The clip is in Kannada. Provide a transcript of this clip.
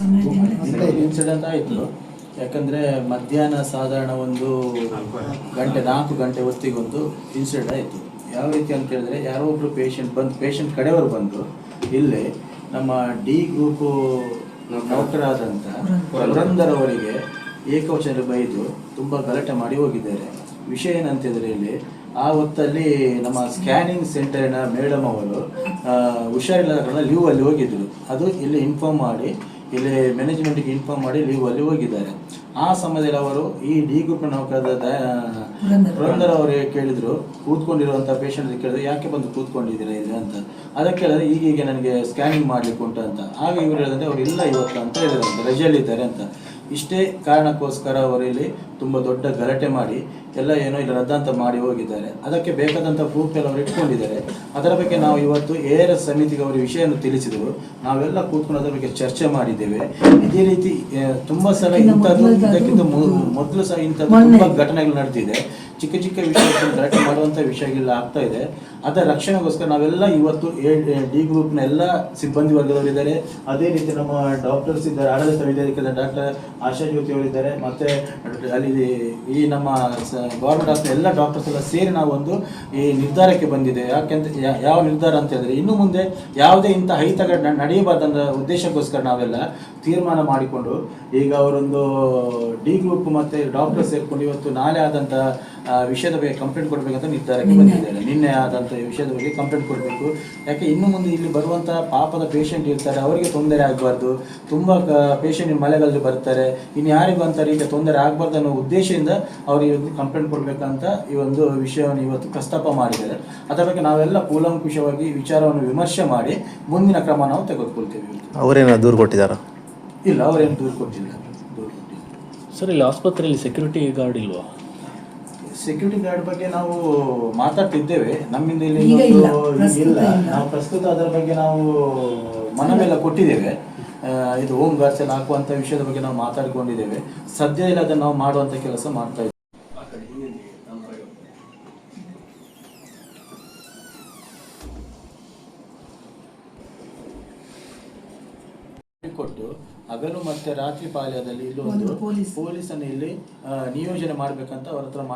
ಸಮಯದಿಂದ ಇನ್ಸಿಡೆಂಟ್ ಆಯಿತು. ಯಾಕಂದ್ರೆ ಮಧ್ಯಾಹ್ನ ಸಾಧಾರಣ ಒಂದು ಗಂಟೆ, ನಾಲ್ಕು ಗಂಟೆ ಹೊತ್ತಿಗೊಂದು ಇನ್ಸಿಡೆಂಟ್ ಆಯಿತು. ಯಾವ ರೀತಿ ಅಂತ ಹೇಳಿದ್ರೆ, ಯಾರೋ ಒಬ್ರು ಪೇಷಂಟ್ ಬಂದು ಪೇಷಂಟ್ ಕಡೆಯವರು ಬಂದು ಇಲ್ಲಿ ನಮ್ಮ ಡಿ ಗ್ರೂಪು ನೌಕರಾದಂಥ ಪುರಂದರ್ ಅವರಿಗೆ ಏಕವಚನ ಬೈದು ತುಂಬ ಗಲಾಟೆ ಮಾಡಿ ಹೋಗಿದ್ದಾರೆ. ವಿಷಯ ಏನಂತಿದ್ರೆ ಇಲ್ಲಿ, ಆ ಹೊತ್ತಲ್ಲಿ ನಮ್ಮ ಸ್ಕ್ಯಾನಿಂಗ್ ಸೆಂಟರ್ನ ಮೇಡಮ್ ಅವರು ಕಾರಣ ಲೀವ್ ಅಲ್ಲಿ ಹೋಗಿದ್ರು. ಅದು ಇಲ್ಲಿ ಇನ್ಫಾರ್ಮ್ ಮಾಡಿ ಇಲ್ಲಿ ಮ್ಯಾನೇಜ್ಮೆಂಟ್ಗೆ ಇನ್ಫಾರ್ಮ್ ಮಾಡಿ ಲೀವ್ ಅಲ್ಲಿ ಹೋಗಿದ್ದಾರೆ. ಆ ಸಮಯದಲ್ಲಿ ಅವರು ಈ ಡಿ ಗ್ರೂಪ್ ನೌಕರದ ಪುರಂದರ್. ಅವರಿಗೆ ಕೇಳಿದ್ರು? ಕೂತ್ಕೊಂಡಿರುವಂತ ಪೇಷಂಟ್ ಕೇಳಿದ್ರು ಯಾಕೆ ಬಂದು ಕೂತ್ಕೊಂಡಿದ್ದೀರಾ ಇಲ್ಲಿ? ಅಂತ. ಅದಕ್ಕೆ ಹೇಳಿದ್ರೆ ಈಗೀಗ ನನಗೆ ಸ್ಕ್ಯಾನಿಂಗ್ ಮಾಡ್ಲಿಕ್ಕೆ ಉಂಟು ಅಂತ. ಆಗ ಇವರು ಹೇಳಿದ್ರೆ ಅವ್ರು ಇಲ್ಲ ಇವತ್ತು ಅಂತ ಹೇಳಿದ್ರು ರಜೆಯಲ್ಲಿದ್ದಾರೆ ಅಂತ. ಇಷ್ಟೇ ಕಾರಣಕ್ಕೋಸ್ಕರ ಅವರು ಇಲ್ಲಿ ತುಂಬ ದೊಡ್ಡ ಗಲಾಟೆ ಮಾಡಿ ಎಲ್ಲ ಏನೋ ಇಲ್ಲಿ ರದ್ದಾಂತ ಮಾಡಿ ಹೋಗಿದ್ದಾರೆ. ಅದಕ್ಕೆ ಬೇಕಾದಂಥ ಪ್ರೂಫ್ ಎಲ್ಲ ಅವರು ಇಟ್ಕೊಂಡಿದ್ದಾರೆ. ಅದರ ಬಗ್ಗೆ ನಾವು ಇವತ್ತು ಎ ಆರ್ ಎಸ್ ಸಮಿತಿಗೆ ಅವರು ವಿಷಯವನ್ನು ತಿಳಿಸಿದರು ನಾವೆಲ್ಲ ಕೂತ್ಕೊಂಡು ಅದರ ಬಗ್ಗೆ ಚರ್ಚೆ ಮಾಡಿದ್ದೇವೆ. ಇದೇ ರೀತಿ ತುಂಬಾ ಸಲ ಇಂಥದ್ದು ಮೊದಲು ಇದಕ್ಕಿಂತ ಮೊದಲು ಸಹ ಇಂಥದ್ದು ತುಂಬ ಘಟನೆಗಳು ನಡೆದಿದೆ. ಚಿಕ್ಕ ಚಿಕ್ಕ ವಿಷಯಗಳು ಗಲಾಟೆ ಮಾಡುವಂಥ ವಿಷಯಗಳೆಲ್ಲ ಆಗ್ತಾ ಇದೆ. ಅದರ ರಕ್ಷಣೆಗೋಸ್ಕರ ನಾವೆಲ್ಲ ಇವತ್ತು ಡಿ ಗ್ರೂಪ್ನ ಎಲ್ಲ ಸಿಬ್ಬಂದಿ ವರ್ಗದವರು ಇದ್ದಾರೆ ಅದೇ ರೀತಿ ನಮ್ಮ ಡಾಕ್ಟರ್ಸ್ ಇದ್ದಾರೆ ಆಡಳಿತ ಡಾಕ್ಟರ್ ಆಶಾ ಜ್ಯೋತಿ ಅವರಿದ್ದಾರೆ ಮತ್ತೆ ಅಲ್ಲಿ ಈ ನಮ್ಮ ಗೌರ್ಮೆಂಟ್ ಆಸ್ಪತ್ರೆ ಎಲ್ಲ ಡಾಕ್ಟರ್ಸ್ ಎಲ್ಲ ಸೇರಿ ನಾವು ಒಂದು ಈ ನಿರ್ಧಾರಕ್ಕೆ ಬಂದಿದೆ. ಯಾಕೆಂತ ಯಾವ ನಿರ್ಧಾರ ಅಂತ ಹೇಳಿದ್ರೆ ಇನ್ನು ಮುಂದೆ ಯಾವುದೇ ಇಂಥ ಹೈತಗ ನ- ನಡೆಯಬಾರ್ದಂತ ಉದ್ದೇಶಕ್ಕೋಸ್ಕರ ನಾವೆಲ್ಲ ತೀರ್ಮಾನ ಮಾಡಿಕೊಂಡು ಈಗ ಅವರೊಂದು ಡಿ ಗ್ರೂಪ್ ಮತ್ತೆ ಡಾಕ್ಟರ್ ಸೇರ್ಕೊಂಡು ಇವತ್ತು ನಾಳೆ ಆದಂತ ಆ, ವಿಷಯದ ಬಗ್ಗೆ ಕಂಪ್ಲೇಂಟ್ ಕೊಡಬೇಕಂತ ನಿರ್ಧಾರಕ್ಕೆ. ಬಂದಿದ್ದಾರೆ ನಿನ್ನೆ ಆದಂತ ಈ ವಿಷಯದ ಬಗ್ಗೆ ಕಂಪ್ಲೇಂಟ್ ಕೊಡಬೇಕು. ಯಾಕೆ ಇನ್ನು ಮುಂದೆ ಇಲ್ಲಿ ಬರುವಂತ ಪಾಪದ ಪೇಷಂಟ್ ಇರ್ತಾರೆ ಅವರಿಗೆ ತೊಂದರೆ ಆಗಬಾರ್ದು. ತುಂಬಾ ಪೇಷಂಟ್ ಮಳೆಗಳಲ್ಲಿ ಬರ್ತಾರೆ. ಇನ್ನು ಯಾರಿಗೂ ಅಂತ ರೀತಿಯ ತೊಂದರೆ ಆಗಬಾರ್ದು ಅನ್ನೋ ಉದ್ದೇಶದಿಂದ ಅವರಿಗೆ ಕಂಪ್ಲೇಂಟ್ ಕೊಡಬೇಕಂತ ಈ ಒಂದು ವಿಷಯವನ್ನು ಇವತ್ತು ಪ್ರಸ್ತಾಪ ಮಾಡಿದ್ದಾರೆ. ಅದರ ಬಗ್ಗೆ ನಾವೆಲ್ಲ ಕೂಲಂಕುಷವಾಗಿ ವಿಚಾರವನ್ನು ವಿಮರ್ಶೆ ಮಾಡಿ ಮುಂದಿನ ಕ್ರಮ ನಾವು ತೆಗೆದುಕೊಳ್ತೇವೆ ಅವರೇನು ಅವರೇನ ದೂರು ಕೊಟ್ಟಿದ್ದಾರ? ಇಲ್ಲ ಅವರೇನು ದೂರು ಕೊಟ್ಟಿಲ್ಲ. ದೂರು ಕೊಟ್ಟಿಲ್ಲ. ಸರ್ ಇಲ್ಲಿ ಆಸ್ಪತ್ರೆಯಲ್ಲಿ ಸೆಕ್ಯೂರಿಟಿ ಗಾರ್ಡ್ ಇಲ್ವಾ? ಸೆಕ್ಯೂರಿಟಿ ಗಾರ್ಡ್ ಬಗ್ಗೆ ನಾವು ಮಾತಾಡ್ತಿದ್ದೇವೆ. ನಮ್ಮಿಂದ ಇಲ್ಲಿ ಈಗ ಇನ್ನೊಂದು ಇಲ್ಲ, ಪ್ರಸ್ತುತ. ನಾವು ಪ್ರಸ್ತುತ ಅದರ ಬಗ್ಗೆ ನಾವು ಮನವೆಲ್ಲ ಕೊಟ್ಟಿದ್ದೇವೆ. ಆ, ಇದು ಹೋಮ್ ಗಾರ್ಡ್ಸ್ ಎಲ್ಲ ಹಾಕುವಂತ ವಿಷಯದ ಬಗ್ಗೆ ನಾವು ಮಾತಾಡಿಕೊಂಡಿದ್ದೇವೆ. ಇಲ್ಲ ಅದನ್ನು ನಾವು ಮಾಡುವಂತ ಕೆಲಸ ಮಾಡ್ತಾ ಇದ್ದೇವೆ. ಕೊಟ್ಟು ಹಗಲು ಮತ್ತೆ ರಾತ್ರಿ ಪಾಳ್ಯದಲ್ಲಿ ಇಲ್ಲಿ ಒಂದು ಒಂದು ಪೊಲೀಸ್. ಪೊಲೀಸನ್ನು ಇಲ್ಲಿ ಆ, ನಿಯೋಜನೆ ಮಾಡ್ಬೇಕಂತ ಅವ್ರ ಹತ್ರ ಮನೆ